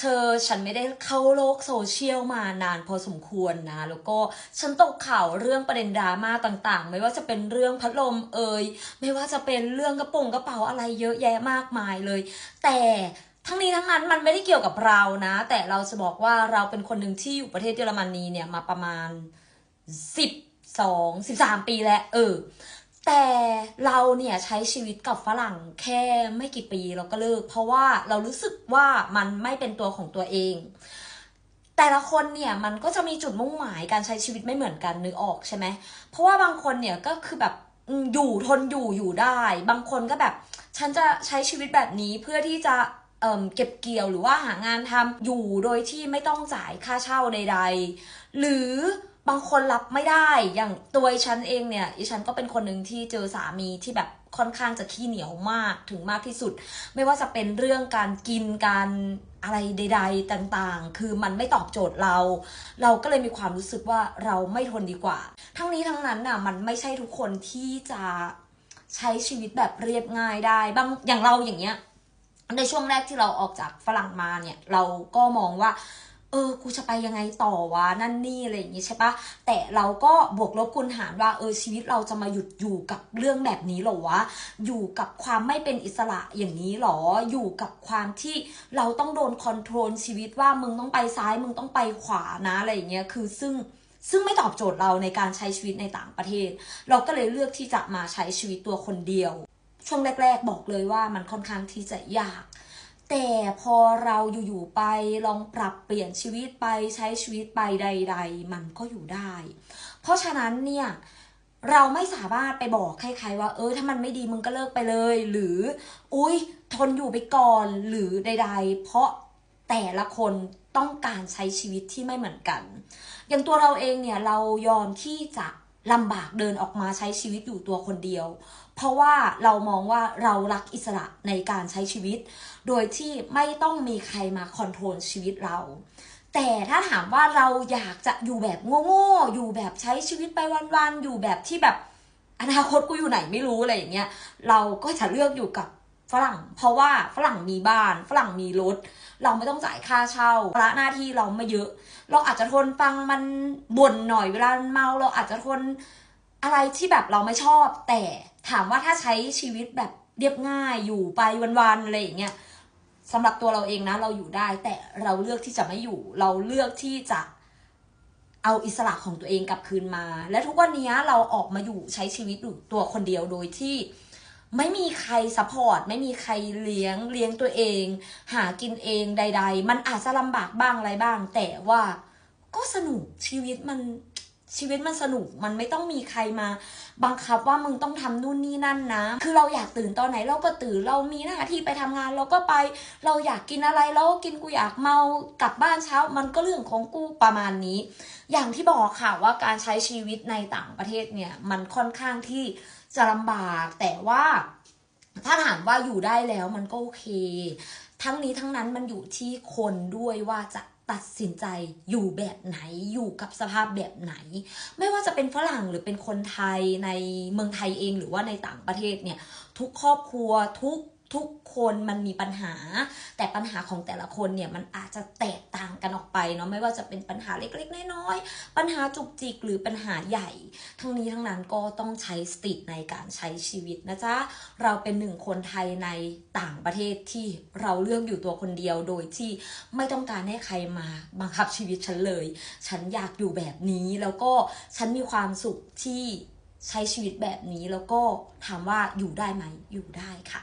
เธอฉันไม่ได้เข้าโลกโซเชียลมานานพอสมควรนะ แล้วก็ฉันตกข่าวเรื่องประเด็นดราม่าต่างๆ ไม่ว่าจะเป็นเรื่องพัดลมเอ่ยไม่ว่าจะเป็นเรื่องกระโปรงกระเป๋าอะไรเยอะแยะมากมายเลย แต่ทั้งนี้ทั้งนั้นมันไม่ได้เกี่ยวกับเรานะ แต่เราจะบอกว่าเราเป็นคนหนึ่งที่อยู่ประเทศเยอรมนีเนี่ยมาประมาณสิบสองสิบสามปีแล้วเออ แต่เราเนี่ยใช้ชีวิตกับฝรั่งแค่ไม่กี่ปีเราก็เลิก เพราะว่าเรารู้สึกว่ามันไม่เป็นตัวของตัวเอง แต่ละคนเนี่ยมันก็จะมีจุดมุ่งหมายการใช้ชีวิตไม่เหมือนกันนึกออกใช่ไหมเพราะว่าบางคนเนี่ยก็คือแบบอยู่ทนอยู่อยู่ได้ บางคนก็แบบ ฉันจะใช้ชีวิตแบบนี้เพื่อที่จะเเก็บเกี่ยวหรือว่าหางานทำอยู่โดยที่ไม่ต้องจ่ายค่าเช่าใด ๆ หรือ บางคนรับไม่ได้ อย่างตัวฉันเองเนี่ยอีฉันก็เป็นคนหนึ่งที่เจอสามีที่แบบค่อนข้างจะขี้เหนียวมากถึงมากที่สุด ไม่ว่าจะเป็นเรื่องการกินการอะไรใด ๆ ต่างๆ คือมันไม่ตอบโจทย์เรา เราก็เลยมีความรู้สึกว่าเราไม่ทนดีกว่า ทั้งนี้ทั้งนั้นน่ะมันไม่ใช่ทุกคนที่จะใช้ชีวิตแบบเรียบง่ายได้บางอย่างเราอย่างเงี้ยในช่วงแรกที่เราออกจากฝรั่งมาเนี่ย เราก็มองว่า เออ กูจะไปยังไงต่อวะ นั่นนี่อะไรอย่างงี้ใช่ปะ แต่เราก็บวกลบคูณหารว่า เออ ชีวิตเราจะมาหยุดอยู่กับเรื่องแบบนี้เหรอวะ อยู่กับความไม่เป็นอิสระอย่างนี้เหรอ อยู่กับความที่เราต้องโดนคอนโทรลชีวิตว่ามึงต้องไปซ้าย มึงต้องไปขวานะอะไรอย่างเงี้ย คือซึ่งซึ่งไม่ตอบโจทย์เราในการใช้ชีวิตในต่างประเทศ เราก็เลยเลือกที่จะมาใช้ชีวิตตัวคนเดียว ช่วงแรก ๆ บอกเลยว่ามันค่อนข้างที่จะยาก แต่พอเราอยู่ๆไปลองปรับเปลี่ยนชีวิตไปใช้ชีวิตไปใด ๆ มันก็อยู่ได้ เพราะฉะนั้นเนี่ยเราไม่สามารถไปบอกใครๆว่า เออ ถ้ามันไม่ดีมึงก็เลิกไปเลย หรือ อุ้ยทนอยู่ไปก่อนหรือใด ๆ เพราะแต่ละคนต้องการใช้ชีวิตที่ไม่เหมือนกัน อย่างตัวเราเองเนี่ยเรายอมที่จะ ลำบากเดินออกมาใช้ชีวิตอยู่ตัวคนเดียว เพราะว่าเรามองว่าเรารักอิสระในการใช้ชีวิต โดยที่ไม่ต้องมีใครมาคอนโทรลชีวิตเรา แต่ถ้าถามว่าเราอยากจะอยู่แบบโง่ๆอยู่แบบใช้ชีวิตไปวันๆอยู่แบบที่แบบอนาคตกูอยู่ไหนไม่รู้อะไรอย่างเงี้ยเราก็จะเลือกอยู่กับ ฝรั่ง เพราะว่าฝรั่งมีบ้าน ฝรั่งมีรถ เราไม่ต้องจ่ายค่าเช่าภาระหน้าที่เราไม่เยอะ เราอาจจะทนฟังมันบ่นหน่อยเวลาเมาเราอาจจะทนอะไรที่แบบเราไม่ชอบ แต่ถามว่าถ้าใช้ชีวิตแบบเรียบง่ายอยู่ไปวันๆอะไรอย่างเงี้ยสำหรับตัวเราเองนะเราอยู่ได้ แต่เราเลือกที่จะไม่อยู่ เราเลือกที่จะเอาอิสระของตัวเองกลับคืนมา และทุกวันนี้เราออกมาอยู่ใช้ชีวิตอยู่ตัวคนเดียวโดยที่ ไม่มีใครซัพพอร์ตไม่มีใครเลี้ยงเลี้ยงตัวเอง หากินเองใด ๆ มันอาจจะลำบากบ้างอะไรบ้าง แต่ว่าก็สนุกชีวิตมันชีวิตมันสนุกมันไม่ต้องมีใครมา บังคับว่ามึงต้องทำนู่นนี่นั่นนะ คือเราอยากตื่นตอนไหนเราก็ตื่นเรามีหน้าที่ไปทำงานเราก็ไป เราอยากกินอะไรเราก็กินกูอยากเมากลับบ้านเช้า มันก็เรื่องของกูประมาณนี้ อย่างที่บอกค่ะว่าการใช้ชีวิตในต่างประเทศเนี่ย มันค่อนข้างที่ จะลำบากแต่ว่าถ้าถามว่าอยู่ได้แล้วมันก็โอเค ทั้งนี้ทั้งนั้นมันอยู่ที่คนด้วยว่าจะตัดสินใจอยู่แบบไหนอยู่กับสภาพแบบไหน ไม่ว่าจะเป็นฝรั่งหรือเป็นคนไทยในเมืองไทยเองหรือว่าในต่างประเทศเนี่ย ทุกครอบครัวทุก ทุกคนมันมีปัญหา แต่ปัญหาของแต่ละคนเนี่ยมันอาจจะแตกต่างกันออกไปเนาะไม่ว่าจะเป็นปัญหาเล็กๆน้อยๆปัญหาจุกจิกหรือปัญหาใหญ่ ทั้งนี้ทั้งนั้นก็ต้องใช้สติในการใช้ชีวิตนะจ๊ะเราเป็นหนึ่งคนไทยในต่างประเทศที่เราเลือกอยู่ตัวคนเดียวโดยที่ไม่ต้องการให้ใครมาบังคับชีวิตฉันเลย ฉันอยากอยู่แบบนี้แล้วก็ฉันมีความสุขที่ใช้ชีวิตแบบนี้แล้วก็ถามว่าอยู่ได้ไหมอยู่ได้ค่ะ